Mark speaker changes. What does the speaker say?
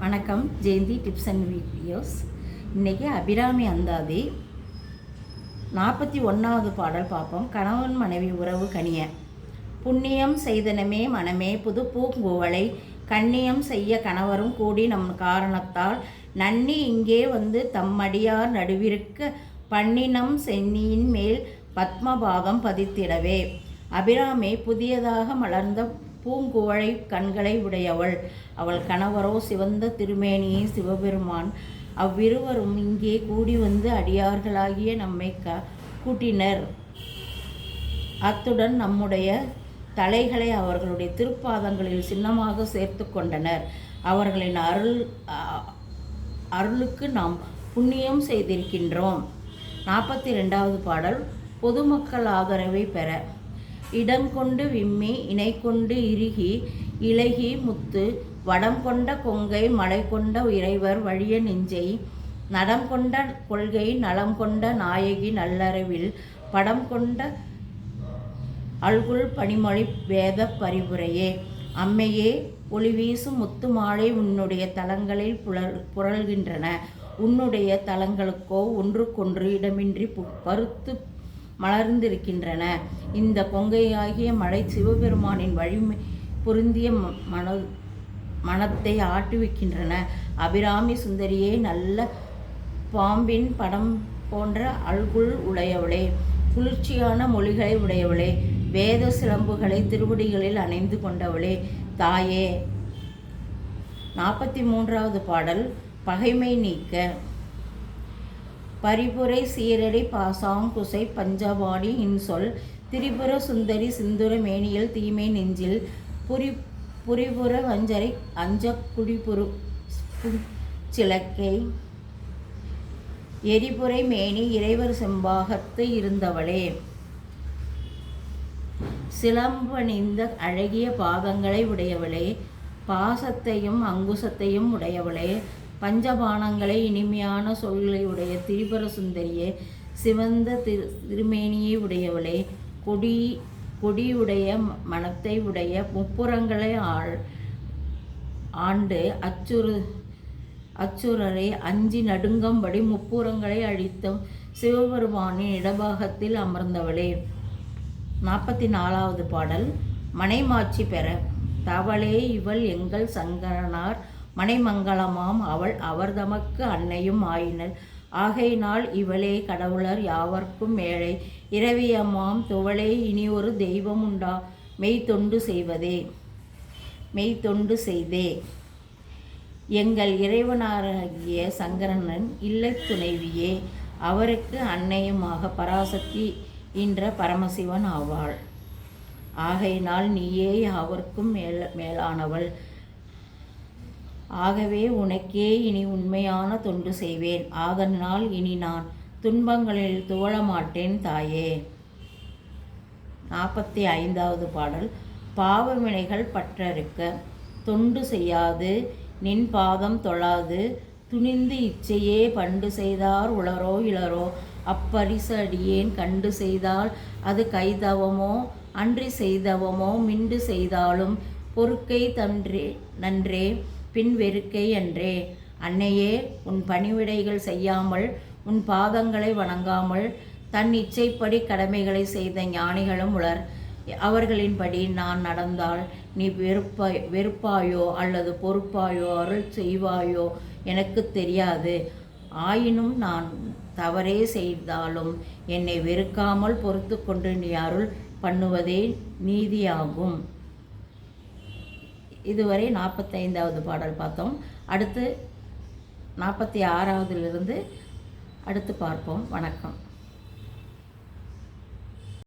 Speaker 1: வணக்கம் Jayanthi tips and videos. இன்றைக்கி அபிராமி அந்தாதி நாற்பத்தி ஒன்றாவது பாடல் பார்ப்போம் கணவன் மனைவி உறவு கனிய. புண்ணியம் செய்தனமே மனமே புது பூங்குவளை கண்ணியம் செய்ய கணவரும் கூடி நம் காரணத்தால் நன்னி இங்கே வந்து தம்மடியார் நடுவிருக்க பண்ணினம் சென்னியின் மேல் பத்மபாகம் பதித்திடவே. அபிராமி புதியதாக மலர்ந்த பூங்குவளை கண்களை உடையவள். அவள் கணவரோ சிவந்த திருமேனியை சிவபெருமான். அவ்விருவரும் இங்கே கூடி வந்து அடியார்களாகிய நம்மை க கூட்டினர். அத்துடன் நம்முடைய தலைகளை அவர்களுடைய திருப்பாதங்களில் சின்னமாக சேர்த்து கொண்டனர். அவர்களின் அருள் அருளுக்கு நாம் புண்ணியம் செய்திருக்கின்றோம். நாற்பத்தி ரெண்டாவது பாடல் பொதுமக்கள் ஆதரவை பெற. இடங்கொண்டு விம்மி இணை கொண்டு இறுகி இலகி முத்து வடம் கொண்ட கொங்கை மலை கொண்ட இறைவர் வழிய நெஞ்சை நடம் கொண்ட கொள்கை நலம் கொண்ட நாயகி நல்லறிவில் படம் கொண்ட அல்குல் பனிமொழி வேத பரிபுரையே. அம்மையே ஒளி முத்து மாலை உன்னுடைய தலங்களில் புலர் புரள்கின்றன. உன்னுடைய தலங்களுக்கோ ஒன்றுக்கொன்று இடமின்றி பருத்து மலர்ந்திருக்கின்றன. இந்த கொங்கையாகிய மழை சிவபெருமானின் வழிமை பொருந்திய மன மனத்தை ஆட்டுவிக்கின்றன. அபிராமி சுந்தரியே நல்ல பாம்பின் படம் போன்ற அல்குள் உடையவளே குளிர்ச்சியான மொழிகளை உடையவளே வேத சிலம்புகளை திருவடிகளில் அணைந்து கொண்டவளே தாயே. நாற்பத்தி மூன்றாவது பாடல் பகைமை நீக்க. பரிபுரை சீரடி பாசாங்குசை பஞ்சபாடி இன்சொல் திரிபுர சுந்தரி சிந்துர மேனியல் தீமை நெஞ்சில் புரி புரிபுர வஞ்சரை அஞ்ச குடிபுரு சிலக்கை எரிபுரை மேனி இறைவர் செம்பாகத்து இருந்தவளே. சிலம்பணிந்த அழகிய பாதங்களை உடையவளே பாசத்தையும் அங்குசத்தையும் உடையவளே பஞ்சபானங்களை இனிமையான சொல்களையுடைய திரிபுர சுந்தரியே சிவந்த திரு திருமேனியை உடையவளே கொடி கொடியுடைய மனத்தை உடைய முப்புறங்களை ஆள் ஆண்டு அச்சுறு அச்சுரரை அஞ்சி நடுங்கம்படி முப்புறங்களை அழித்தும் சிவபெருமானின் இடபாகத்தில் அமர்ந்தவளே. நாற்பத்தி நாலாவது பாடல் மனைமாட்சி பெற தவளே இவள் எங்கள் சங்கரனார் மனைமங்கலமாம் அவள் அவர் தமக்கு அன்னையும் ஆயினள் ஆகையினால் இவளே கடவுளர் யாவர்க்கும் மேலே. இரவியம்மாம் துவளே இனி ஒரு தெய்வம் உண்டா மெய் தொண்டு செய்வதே. மெய் தொண்டு செய்தே. எங்கள் இறைவனாராகிய சங்கரனன் இல்லை துணைவியே. அவருக்கு அன்னையுமாக பராசக்தி என்ற பரமசிவன் ஆவாள். ஆகையினால் நீயே அவர்க்கும் மேல மேலானவள். ஆகவே உனக்கே இனி உண்மையான தொண்டு செய்வேன். ஆதனால் இனி நான் துன்பங்களில் துவள மாட்டேன் தாயே. நாற்பத்தி ஐந்தாவது பாடல். பாவவினைகள் பற்றறுக்க. தொண்டு செய்யாது. நின் பாதம் தொழாது. துணிந்து இச்சையே பண்டு செய்தார் உளரோ இளரோ. அப்பரிசடியேன் கண்டு செய்தால் அது கைதவமோ? அன்றி செய்தவமோ? மிண்டு செய்தாலும் பொறுக்கை தன்றே நன்றே. பின் வெறுக்கை என்றே. அன்னையே உன் பணிவிடைகள் செய்யாமல் உன் பாதங்களை வணங்காமல் தன் இச்சைப்படி கடமைகளை செய்த ஞானிகளும் உளர். அவர்களின்படி நான் நடந்தால் நீ வெறுப்பாய் வெறுப்பாயோ அல்லது பொறுப்பாயோ அருள் செய்வாயோ எனக்கு தெரியாது. ஆயினும் நான் தவறே செய்தாலும் என்னை வெறுக்காமல் பொறுத்து கொண்டு நீ அருள் பண்ணுவதே நீதியாகும். இதுவரை நாற்பத்தைந்தாவது பாடல் பார்த்தோம். அடுத்து நாற்பத்தி ஆறாவதுலேருந்து அடுத்து பார்ப்போம். வணக்கம்.